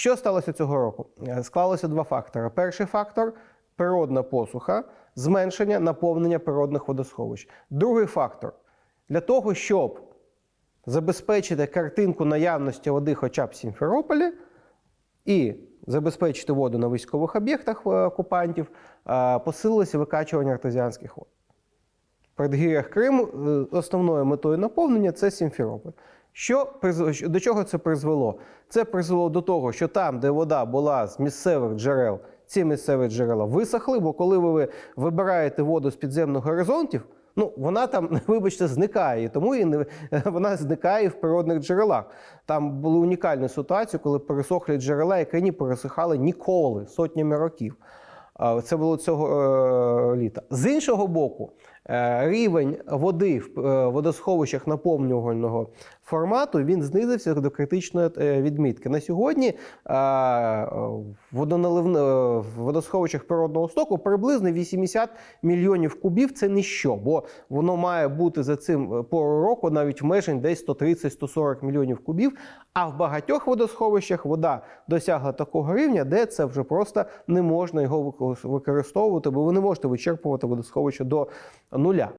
Що сталося цього року? Е, Склалося два фактори. Перший фактор природна посуха, зменшення наповнення природних водосховищ. Другий фактор для того, щоб забезпечити картинку наявності води хоча б в Сімферополі і забезпечити воду на військових об'єктах е, окупантів, е, посилилося викачування артезіанських вод. В передгір'ях Криму основною метою наповнення це Сімферополь. Що, до чого це призвело? Це призвело до того, що там, де вода була з місцевих джерел, ці місцеві джерела висохли, бо коли ви вибираєте воду з підземних горизонтів, ну вона там, вибачте, зникає, тому і не, вона зникає в природних джерелах. Там були унікальні ситуації, коли пересохлі джерела, які не пересихали ніколи, сотнями років. Це було цього е, літа. З іншого боку, е, рівень води в е, водосховищах наповнювального формату він знизився до критичної е, відмітки. На сьогодні в водосховищах природного стоку приблизно 80 мільйонів кубів це ніщо, бо воно має бути за цим пору року навіть в межах десь 130-140 мільйонів кубів. А в багатьох водосховищах вода досягла такого рівня, де це вже просто не можна його використовувати, бо ви не можете вичерпувати водосховище до нуля.